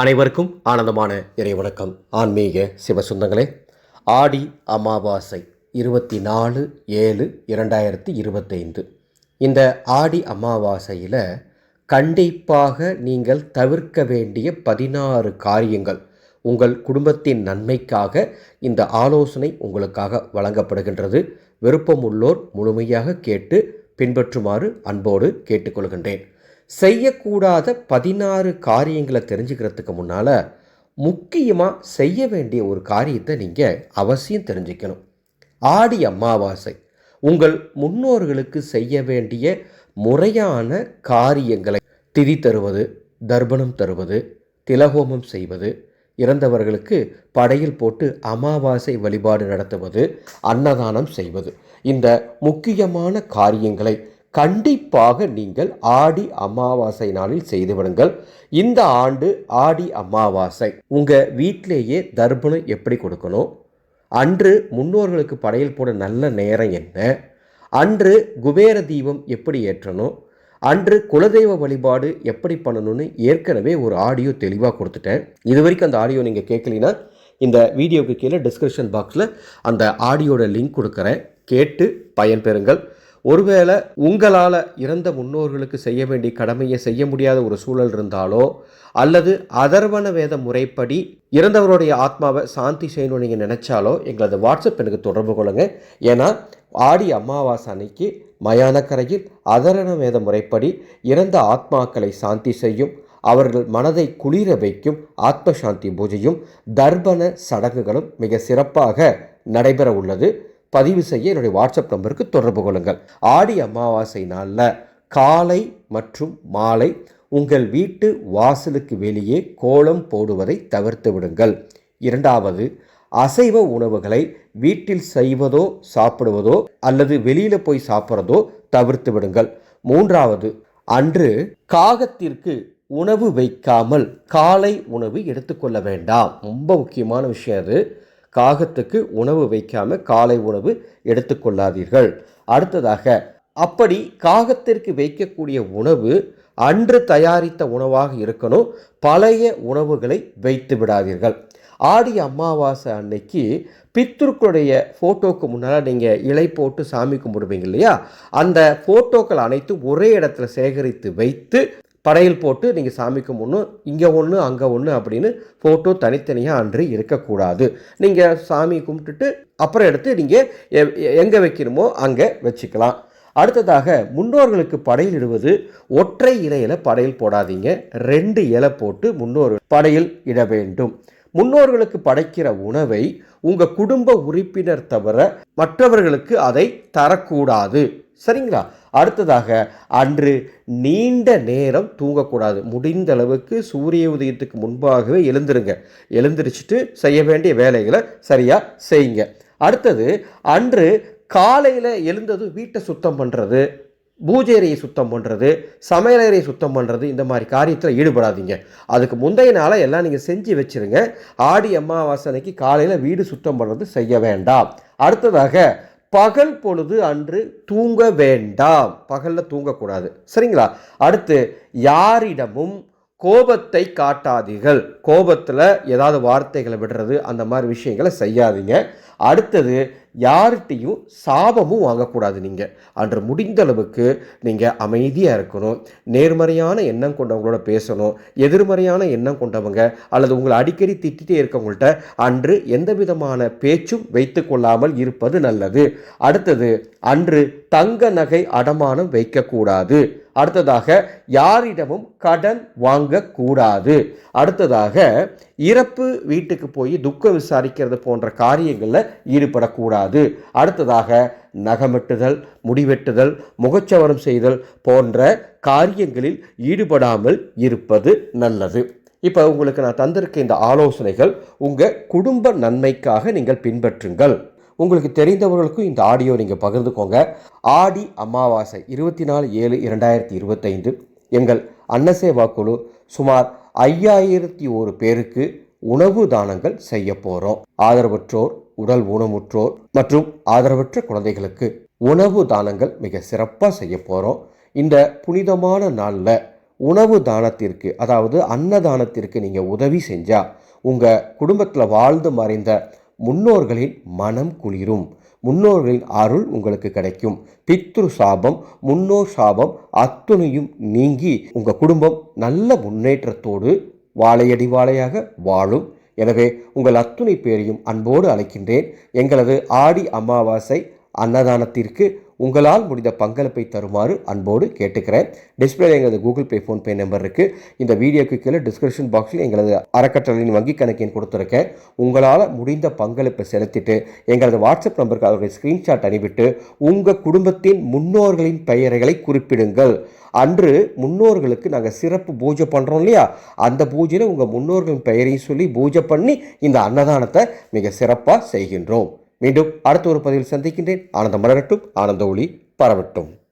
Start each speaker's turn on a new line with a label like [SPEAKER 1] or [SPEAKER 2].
[SPEAKER 1] அனைவருக்கும் ஆனந்தமான இறைவணக்கம் ஆன்மீக சிவசுந்தங்களே ஆடி அமாவாசை இருபத்தி நாலு ஏழு இரண்டாயிரத்தி இருபத்தைந்து. இந்த ஆடி அமாவாசையில் கண்டிப்பாக நீங்கள் தவிர்க்க வேண்டிய பதினாறு காரியங்கள் உங்கள் குடும்பத்தின் நன்மைக்காக இந்த ஆலோசனை உங்களுக்காக வழங்கப்படுகின்றது. விருப்பமுள்ளோர் முழுமையாக கேட்டு பின்பற்றுமாறு அன்போடு கேட்டுக்கொள்கின்றேன். செய்யக்கூடாத பதினாறு காரியங்களை தெரிஞ்சுக்கிறதுக்கு முன்னால் முக்கியமாக செய்ய வேண்டிய ஒரு காரியத்தை நீங்கள் அவசியம் தெரிஞ்சுக்கணும். ஆடி அமாவாசை. உங்கள் முன்னோர்களுக்கு செய்ய வேண்டிய முறையான காரியங்களை திதி தருவது தர்ப்பணம் தருவது திலகோமம் செய்வது இறந்தவர்களுக்கு படையில் போட்டு அமாவாசை வழிபாடு நடத்துவது அன்னதானம் செய்வது. இந்த முக்கியமான காரியங்களை கண்டிப்பாக நீங்கள் ஆடி அமாவாசை நாளில் செய்துவிடுங்கள் இந்த ஆண்டு ஆடி அமாவாசை. உங்கள் வீட்டிலேயே தர்ப்பணம் எப்படி கொடுக்கணும்? அன்று முன்னோர்களுக்கு படையல் போட நல்ல நேரம் என்ன? அன்று குபேர தீபம் எப்படி ஏற்றணும்? அன்று குலதெய்வ வழிபாடு எப்படி பண்ணணும்னு ஏற்கனவே ஒரு ஆடியோ தெளிவாக கொடுத்துட்டேன். இது வரைக்கும் அந்த ஆடியோ நீங்கள் கேட்கலினா இந்த வீடியோவுக்கு கீழே டிஸ்கிரிப்ஷன் பாக்ஸில் அந்த ஆடியோட லிங்க் கொடுக்குறேன். கேட்டு பயன்பெறுங்கள். ஒருவேளை உங்களால் இறந்த முன்னோர்களுக்கு செய்ய வேண்டிய கடமையை செய்ய முடியாத ஒரு சூழல் இருந்தாலோ அல்லது அதர்வன வேத முறைப்படி இறந்தவருடைய ஆத்மாவை சாந்தி செய்யணும்னு நீங்கள் நினச்சாலோ எங்களது வாட்ஸ்அப் எனக்கு தொடர்பு கொள்ளுங்க. ஏன்னா ஆடி அமாவாசை அன்னைக்கு மயானக்கரையில் அதரண வேத முறைப்படி இறந்த ஆத்மாக்களை சாந்தி செய்யும் அவர்கள் மனதை குளிர வைக்கும் ஆத்ம சாந்தி பூஜையும் தர்ப்பண சடங்குகளும் மிக சிறப்பாக நடைபெற உள்ளது. பதிவு செய்ய என்னுடைய வாட்ஸ்அப் நம்பருக்கு தொடர்பு கொள்ளுங்கள். ஆடி அமாவாசை நாளில் காலை மற்றும் மாலை உங்கள் வீட்டு வாசலுக்கு வெளியே கோலம் போடுவதை தவிர்த்து விடுங்கள். இரண்டாவது அசைவ உணவுகளை வீட்டில் செய்வதோ சாப்பிடுவதோ அல்லது வெளியில் போய் சாப்பிட்றதோ தவிர்த்து விடுங்கள். மூன்றாவது அன்று காகத்திற்கு உணவு வைக்காமல் காலை உணவு எடுத்துக்கொள்ள வேண்டாம். ரொம்ப முக்கியமான விஷயம் அது. காகத்துக்கு உணவு வைக்காம காலை உணவு எடுத்துக்கொள்ளாதீர்கள் அடுத்ததாக அப்படி காகத்திற்கு வைக்கக்கூடிய உணவு அன்று தயாரித்த உணவாக இருக்கணும். பழைய உணவுகளை வைத்து விடாதீர்கள். ஆடி அமாவாசை அன்னைக்கு பித்ருக்களுடைய ஃபோட்டோக்கு முன்னால் நீங்கள் இலை போட்டு சாமி கும்பிடுவீங்க இல்லையா? அந்த ஃபோட்டோக்கள் அனைத்தும் ஒரே இடத்துல சேகரித்து வைத்து படையல் போட்டு நீங்கள் சாமி கும்பிடணும். இங்கே ஒன்று அங்கே ஒன்று அப்படின்னு ஃபோட்டோ தனித்தனியாக அன்று இருக்கக்கூடாது. நீங்கள் சாமி கும்பிட்டுட்டு அப்புறம் எடுத்து நீங்கள் எங்கே வைக்கணுமோ அங்கே வச்சுக்கலாம். அடுத்ததாக முன்னோர்களுக்கு படையில் இடுவது ஒற்றை இலையில் படையில் போடாதீங்க. ரெண்டு இலை போட்டு முன்னோர்கள் படையில் இட வேண்டும். முன்னோர்களுக்கு படைக்கிற உணவை உங்கள் குடும்ப உறுப்பினர் தவிர மற்றவர்களுக்கு அதை தரக்கூடாது. சரிங்களா? அடுத்ததாக அன்று நீண்ட நேரம் தூங்கக்கூடாது. முடிந்த அளவுக்கு சூரிய உதயத்துக்கு முன்பாகவே எழுந்துருங்க. எழுந்திரிச்சிட்டு செய்ய வேண்டிய வேலைகளை சரியாக செய்யுங்க. அடுத்தது அன்று காலையில் எழுந்ததும் வீட்டை சுத்தம் பண்ணுறது பூஜையறையை சுத்தம் பண்ணுறது சமையலறையை சுத்தம் பண்ணுறது இந்த மாதிரி காரியத்தில் ஈடுபடாதீங்க. அதுக்கு முந்தைய நாளை எல்லாம் நீங்கள் செஞ்சு வச்சுருங்க. ஆடி அமாவாசனைக்கு காலையில் வீடு சுத்தம் பண்ணுறது செய்ய வேண்டாம். அடுத்ததாக பகல் பொழுது அன்று தூங்க வேண்டாம். பகலில் தூங்கக்கூடாது. சரிங்களா? அடுத்து யாரிடமும் கோபத்தை காட்டாதீர்கள். கோபத்தில் ஏதாவது வார்த்தைகளை விடுறது அந்த மாதிரி விஷயங்களை செய்யாதீங்க. அடுத்தது யார்கிட்டையும் சாபமும் வாங்கக்கூடாது நீங்கள் அன்று முடிந்த அளவுக்கு நீங்கள் அமைதியாக இருக்கணும். நேர்மறையான எண்ணம் கொண்டவங்களோட பேசணும். எதிர்மறையான எண்ணம் கொண்டவங்க அல்லது உங்களை அடிக்கடி திட்டிகிட்டே இருக்கவங்கள்ட்ட அன்று எந்த விதமான பேச்சும் வைத்து கொள்ளாமல் இருப்பது நல்லது. அடுத்தது அன்று தங்க நகை அடமானம் வைக்கக்கூடாது. அடுத்ததாக யாரிடமும் கடன் வாங்கக்கூடாது. அடுத்ததாக இறப்பு வீட்டுக்கு போய் துக்கம் விசாரிக்கிறது போன்ற காரியங்களில் ஈடுபடக்கூடாது. அடுத்ததாக நகமெட்டுதல் முடிவெட்டுதல் முகச்சவரம் செய்தல் போன்ற காரியங்களில் ஈடுபடாமல் இருப்பது நல்லது. இப்போ உங்களுக்கு நான் தந்திருக்க இந்த ஆலோசனைகள் உங்கள் குடும்ப நன்மைக்காக நீங்கள் பின்பற்றுங்கள். உங்களுக்கு தெரிந்தவர்களுக்கும் இந்த ஆடியோ நீங்கள் பகிர்ந்துக்கோங்க. ஆடி அமாவாசை இருபத்தி நாலு ஏழு இரண்டாயிரத்தி இருபத்தைந்து. எங்கள் அன்னசேவா குழு சுமார் ஐயாயிரத்தி ஒரு பேருக்கு உணவு தானங்கள் செய்ய போகிறோம் ஆதரவற்றோர் உடல் ஊனமுற்றோர் மற்றும் ஆதரவற்ற குழந்தைகளுக்கு உணவு தானங்கள் மிக சிறப்பாக செய்ய போகிறோம் இந்த புனிதமான நாளில் உணவு தானத்திற்கு அதாவது அன்னதானத்திற்கு நீங்கள் உதவி செஞ்சால் உங்கள் குடும்பத்தில் வாழ்ந்து மறைந்த முன்னோர்களின் மனம் குளிரும். முன்னோர்களின் அருள் உங்களுக்கு கிடைக்கும். பித்ரு சாபம் முன்னோர் சாபம் அத்துணையும் நீங்கி உங்கள் குடும்பம் நல்ல முன்னேற்றத்தோடு வாழையடி வாழையாக வாழும். எனவே உங்கள் அத்துணை பேரையும் அன்போடு அழைக்கின்றேன். எங்களது ஆடி அமாவாசை அன்னதானத்திற்கு உங்களால் முடிந்த பங்களிப்பை தருமாறு அன்போடு கேட்டுக்கிறேன். டிஸ்பிளே எங்களது கூகுள் பே ஃபோன்பே நம்பர் இருக்குது இந்த வீடியோக்கு கீழே டிஸ்கிரிப்ஷன் பாக்ஸில் எங்களது அறக்கட்டளையின் வங்கி கணக்கின் கொடுத்துருக்கேன். உங்களால் முடிந்த பங்களிப்பை செலுத்திட்டு எங்களது வாட்ஸ்அப் நம்பருக்கு அவருடைய ஸ்க்ரீன்ஷாட் அனுப்பிட்டு உங்கள் குடும்பத்தின் முன்னோர்களின் பெயர்களை குறிப்பிடுங்கள். அன்று முன்னோர்களுக்கு நாங்கள் சிறப்பு பூஜை பண்ணுறோம் இல்லையா? அந்த பூஜையில் உங்கள் முன்னோர்களின் பெயரையும் சொல்லி பூஜை பண்ணி இந்த அன்னதானத்தை மிக சிறப்பாக செய்கின்றோம். மீண்டும் அடுத்த ஒரு பதிவில் சந்திக்கின்றேன். ஆனந்தம் மலரட்டும். ஆனந்த ஒளி பரவட்டும்.